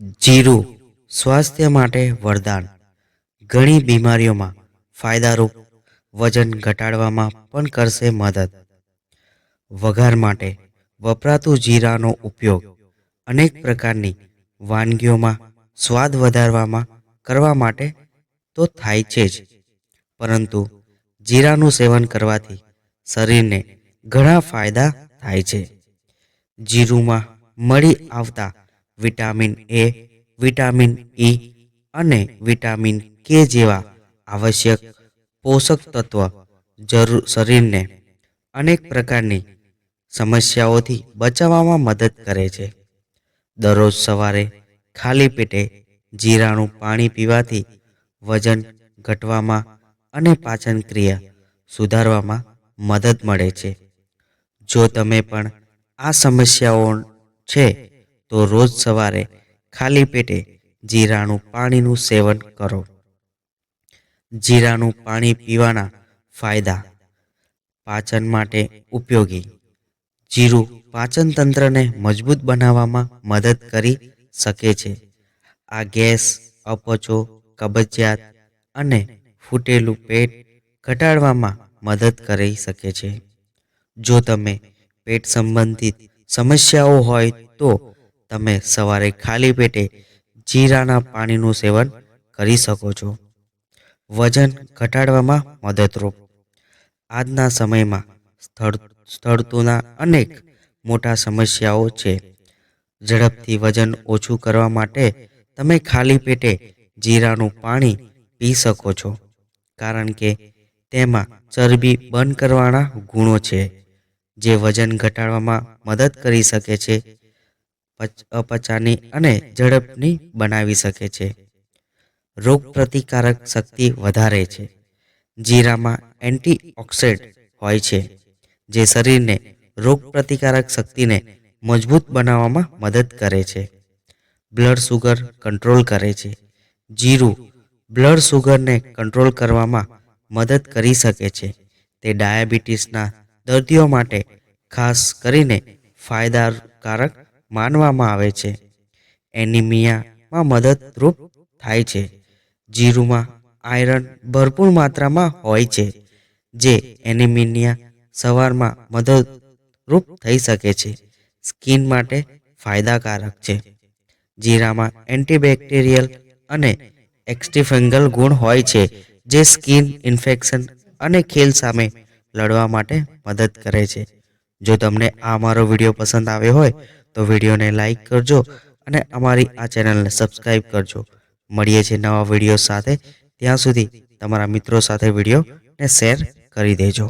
જીરું સ્વાસ્થ્ય માટે વરદાન. ઘણી બીમારીઓમાં ફાયદારૂપ વજન ઘટાડવામાં પણ કરશે મદદ. વઘાર માટે વપરાતું જીરાનો ઉપયોગ અનેક પ્રકારની વાનગીઓમાં સ્વાદ વધારવામાં કરવા માટે તો થાય છે જ. પરંતુ જીરાનું સેવન કરવાથી શરીરને ઘણા ફાયદા થાય છે. જીરુમાં મળી આવતા વિટામિન એ, વિટામિન ઈ અને વિટામિન કે જેવા આવશ્યક પોષક તત્વ જરૂર શરીરને અનેક પ્રકારની સમસ્યાઓથી બચાવવામાં મદદ કરે છે. દરરોજ સવારે ખાલી પેટે જીરાનું પાણી પીવાથી વજન ઘટવામાં અને પાચન ક્રિયા સુધારવામાં મદદ મળે છે. જો તમે પણ આ સમસ્યાઓ છે તો રોજ સવારે ખાલી પેટે જીરાનું પાણીનું સેવન કરો. જીરાનું પાણી પીવાના ફાયદા પાચન માટે ઉપયોગી. જીરું પાચન તંત્રને મજબૂત બનાવવામાં મદદ કરી શકે છે. આ ગેસ, અપચો, કબજિયાત અને ફૂટેલું પેટ ઘટાડવામાં મદદ કરી શકે છે. જો તમે પેટ સંબંધિત સમસ્યાઓ હોય તો તમે સવારે ખાલી પેટે જીરાના પાણીનું સેવન કરી શકો છો. વજન ઘટાડવામાં મદદરૂપ. આજના સમયમાં સ્થળ, સ્થળતુના અનેક મોટા સમસ્યાઓ છે. ઝડપથી વજન ઓછું કરવા માટે તમે ખાલી પેટે જીરાનું પાણી પી શકો છો, કારણ કે તેમાં ચરબી બંધ કરવાના ગુણો છે, જે વજન ઘટાડવામાં મદદ કરી શકે છે. અપચાની અને ઝડપની બનાવી શકે છે. રોગ પ્રતિકારક શક્તિ વધારે છે. જીરામાં એન્ટીઓક્સિડન્ટ હોય છે, જે શરીરને રોગ પ્રતિકારક શક્તિને મજબૂત બનાવવામાં મદદ કરે છે. બ્લડ શુગર કંટ્રોલ કરે છે. જીરું બ્લડ શુગરને કંટ્રોલ કરવામાં મદદ કરી શકે છે. તે ડાયાબિટીસના દર્દીઓ માટે ખાસ કરીને ફાયદાકારક માનવામાં આવે છે. એનિમિયામાં મદદરૂપ થાય છે. જીરુમાં આયરન ભરપૂર માત્રામાં હોય છે, જે એનિમિનિયા સવારમાં મદદરૂપ થઈ શકે છે. સ્કિન માટે ફાયદાકારક છે. જીરામાં એન્ટીબેક્ટેરિયલ અને એક્સ્ટિફેંગલ ગુણ હોય છે, જે સ્કિન ઇન્ફેક્શન અને ખેલ સામે લડવા માટે મદદ કરે છે. જો તમને આ મારો વીડિયો પસંદ આવ્યો હોય તો વિડીયોને લાઇક કરજો અને અમારી આ ચેનલને સબસ્ક્રાઈબ કરજો. મળીએ છીએ નવા વીડિયો સાથે. ત્યાં સુધી તમારા મિત્રો સાથે વિડીયોને શેર કરી દેજો.